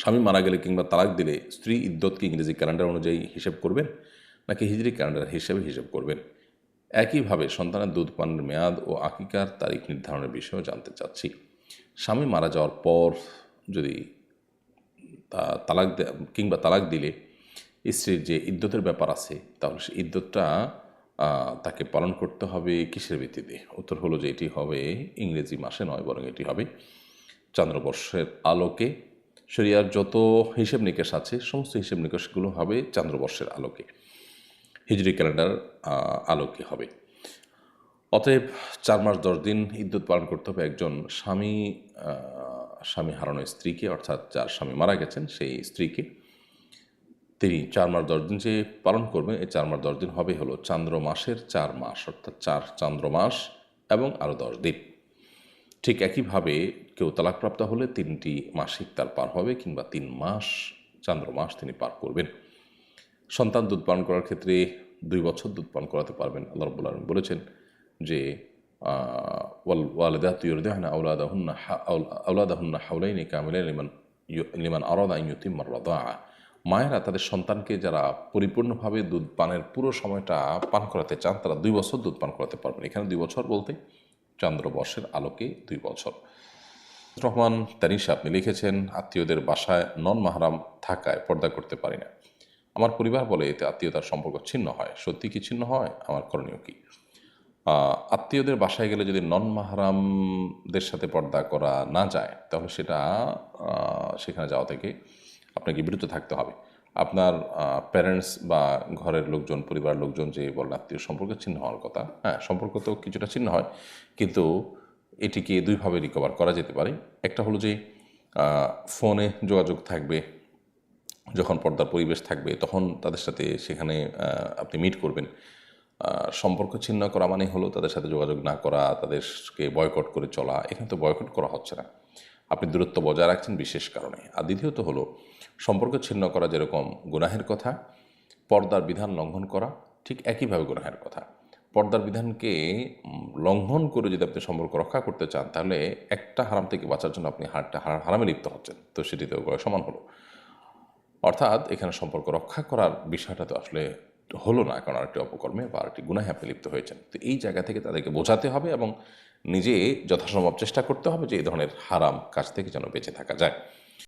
স্বামী মারা গেলে কিংবা তালাক দিলে স্ত্রী ইদ্যতকে ইংরেজি ক্যালেন্ডার অনুযায়ী হিসেব করবেন, নাকি হিজরি ক্যালেন্ডার হিসেবে হিসেব করবেন? একইভাবে সন্তানের দুধ পানের মেয়াদ ও আকিকার তারিখ নির্ধারণের বিষয়েও জানতে চাচ্ছি। স্বামী মারা যাওয়ার পর যদি তালাক কিংবা তালাক দিলে স্ত্রীর যে ইদ্যতের ব্যাপার আছে, তাহলে সেই ইদ্যতটা তাকে পালন করতে হবে কিসের ভিত্তিতে? উত্তর হলো যে এটি হবে ইংরেজি মাসে নয়, বরং এটি হবে চন্দ্রবর্ষের আলোকে শরিয়ার যত হিসেব নিকেশ আছে, সমস্ত হিসেব নিকেশগুলো হবে চন্দ্রবর্ষের আলোকে। হিজরি ক্যালেন্ডার আলোকে হবে। অতএব চার মাস দশ দিন ইদ্যুৎ পালন করতে হবে একজন স্বামী স্বামী হারানো স্ত্রীকে, অর্থাৎ যার স্বামী মারা গেছেন সেই স্ত্রীকে। তিনি চার মাস দশ দিন যে পালন করবেন এই চার মাস দশ দিন হবে হলো চান্দ্র মাসের চার মাস, অর্থাৎ চার চান্দ্র মাস এবং আরও দশ দিন। ঠিক একইভাবে কেউ তালাকপ্রাপ্ত হলে তিনটি মাসিক তার পার হবে কিংবা তিন মাস, চান্দ্র মাস তিনি পার করবেন। সন্তান দুধ পান করার ক্ষেত্রে দুই বছর দুধ পান করাতে পারবেন, আল্লাহ রব্বুল আলম বলেছেন যে ওয়ালেদা তুয়রদাহনা আউলাদাহুন্না আউলাদাহুন্না হাউলাইনি কামিলাই লিমান ইউ- লিমান আরদা ইউতিম্মার রদা মায়েরা তাদের সন্তানকে যারা পরিপূর্ণভাবে দুধ পানের পুরো সময়টা পান করাতে চান, তারা দুই বছর দুধ পান করাতে পারবেন। এখানে দুই বছর বলতে চন্দ্রবর্ষের আলোকে দুই বছর। রহমান তানিশা আপনি লিখেছেন, আত্মীয়দের বাসায় নন মাহারাম থাকায় পর্দা করতে পারি না। আমার পরিবার বলে এতে আত্মীয়তার সম্পর্ক ছিন্ন হয়। সত্যি কি ছিন্ন হয়? আমার করণীয় কি? আত্মীয়দের বাসায় গেলে যদি নন মাহারামদের সাথে পর্দা করা না যায়, তাহলে সেটা সেখানে যাওয়া থেকে আপনাকে বিরত থাকতে হবে। আপনার প্যারেন্টস বা ঘরের লোকজন, পরিবারের লোকজন যে বলেন আত্মীয় সম্পর্ক ছিন্ন হওয়ার কথা হ্যাঁ সম্পর্ক তো কিছুটা ছিন্ন হয়, কিন্তু এটিকে দুইভাবে রিকভার করা যেতে পারে। একটা হলো যে ফোনে যোগাযোগ থাকবে, যখন পর্দার পরিবেশ থাকবে, তখন তাদের সাথে সেখানে আপনি মিট করবেন। সম্পর্ক ছিন্ন করা মানে হলো তাদের সাথে যোগাযোগ না করা, তাদেরকে বয়কট করে চলা। এখানে তো বয়কট করা হচ্ছে না। আপনি দূরত্ব বজায় রাখছেন বিশেষ কারণে। আর দ্বিতীয়ত হলো, সম্পর্ক ছিন্ন করা যেরকম গুনাহের কথা, পর্দার বিধান লঙ্ঘন করা, ঠিক একইভাবে গুনাহের কথা। পর্দার বিধানকে লঙ্ঘন করে যদি আপনি সম্পর্ক রক্ষা করতে চান, তাহলে একটা হারাম থেকে বাঁচার জন্য আপনি হারটা হারামে লিপ্ত হচ্ছেন। তো সেটি তো সমান হলো। অর্থাৎ এখানে সম্পর্ক রক্ষা করার বিষয়টা তো আসলে হলো না, কারণ আরেকটি অপকর্মে বা আরেকটি গুনাহে আপনি লিপ্ত হয়েছেন। তো এই জায়গা থেকে তাদেরকে বোঝাতে হবে এবং নিজে যথাসম্ভব চেষ্টা করতে হবে যে এই ধরনের হারাম কাজ থেকে যেন বেঁচে থাকা যায়।